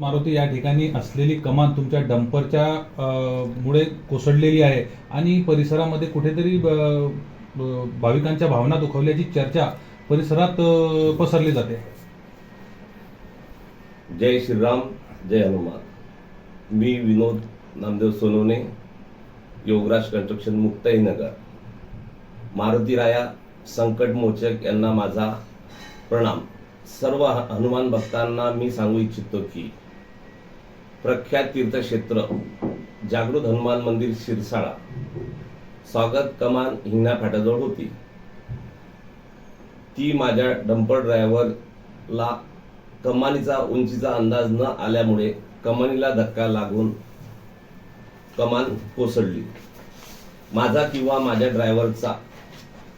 मारुती या ठिकाणी असलेली कमान तुमच्या डंपरच्या मुळे कोसळलेली आहे आणि परिसरामध्ये कुठेतरी भाविकांच्या भावना दुखवल्याची चर्चा परिसरात पसरली जाते. जय श्रीराम जय हनुमान. मी विनोद नामदेव सोनवणे योगराज कन्स्ट्रक्शन मुक्ताईनगर. मारुती राया संकट मोचक यांना माझा प्रणाम. सर्व हनुमान भक्तांना मी सांगू इच्छितो की प्रख्यात तीर्थक्षेत्र जागृत हनुमान मंदिर शिरसाळा. स्वागत कमान हिंगणा फाट्याजवळ होती. ती माझ्या डंपर ड्रायव्हरला कमानीचा उंचीचा अंदाज न आल्यामुळे कमानीला धक्का लागून कमान कोसळली. माझा किंवा माझ्या ड्रायव्हरचा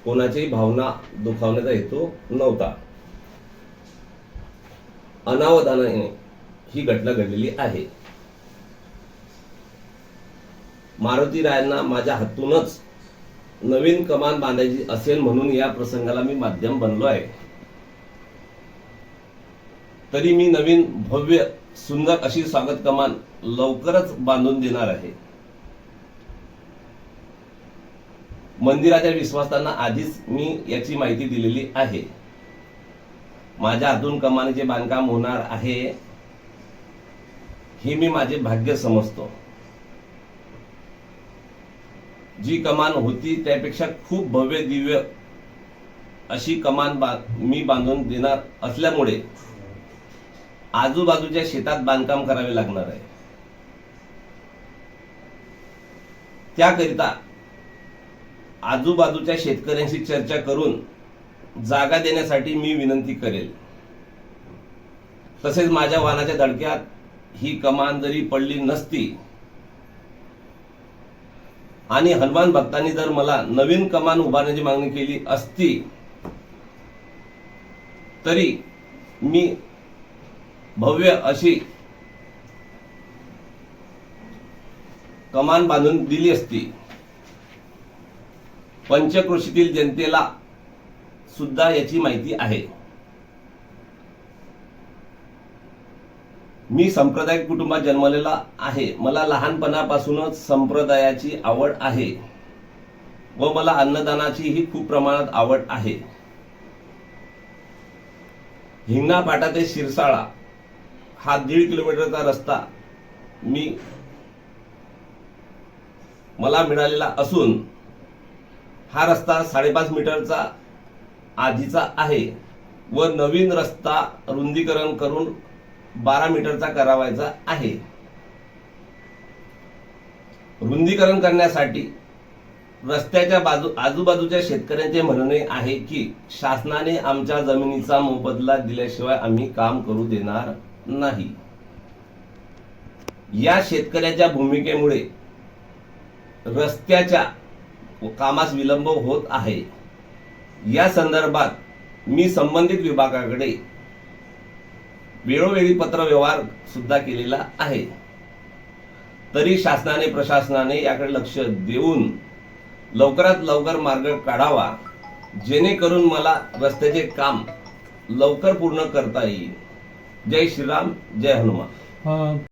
कोणाचीही भावना दुखावण्याचा हेतू नव्हता. अनावधानाने ही घटना घडलेली आहे. मारुती रायांना माझ्या हातूनच नवीन कमान बांधायची असेल म्हणून या प्रसंगाला मी माध्यम बनलो आहे. तरी मी नवीन भव्य सुंदर अशी स्वागत कमान लवकरच बांधून देणार आहे. मंदिराच्या विश्वासांना आधीच मी याची माहिती दिलेली आहे. माझ्या हातून कमानीचे बांधकाम होणार आहे. हे मी माझे भाग्य समजतो. जी कमान होती त्यापेक्षा खूप भव्य दिव्य अशी कमान बा मी बांधून देणार असल्यामुळे आजूबाजूच्या शेतात बांधकाम करावे लागणार आहे. त्याकरिता आजूबाजूच्या शेतकऱ्यांशी चर्चा करून जागा देण्यासाठी मी विनंती करेल. तसेच माझ्या वाहनाच्या धडक्यात ही कमान जरी पडली नसती आणि हनुमान भक्तांनी जर मला नवीन कमान उभारण्याची मागणी केली असती तरी मी भव्य अशी कमान बांधून दिली असती. पंचकृषीतील जनतेला सुद्धा याची माहिती आहे. मी संप्रदायिक कुटुंबात जन्मलेला आहे. मला लहानपणापासूनच संप्रदायाची आवड आहे व मला अन्नदानाचीही खूप प्रमाणात आवड आहे. हिंगणा फाटा ते शिरसाळा हा दीड किलोमीटरचा रस्ता मी मला मिळालेला असून हा रस्ता साडेपाच मीटरचा आधीचा आहे व नवीन रस्ता रुंदीकरण करून बारा मीटरचा करावायचा आहे. रुंदीकरण करण्यासाठी रस्त्याच्या बाजू आजूबाजूच्या शेतकऱ्यांचे म्हणणे आहे की शासनाने आमच्या जमिनीचा मोबदला दिल्याशिवाय आम्ही काम करू देणार नाही. या शेतकऱ्याच्या भूमिकेमुळे रस्त्याच्या कामास विलंब होत आहे. या संदर्भात मी संबंधित विभागाकडे वेळोवेळी पत्रव्यवहार सुद्धा केलेला आहे. तरी शासनाने प्रशासनाने याकडे लक्ष देऊन लवकरात लवकर मार्ग काढावा जेणेकरून मला रस्त्याचे काम लवकर पूर्ण करता येईल. जय श्रीराम जय हनुमान.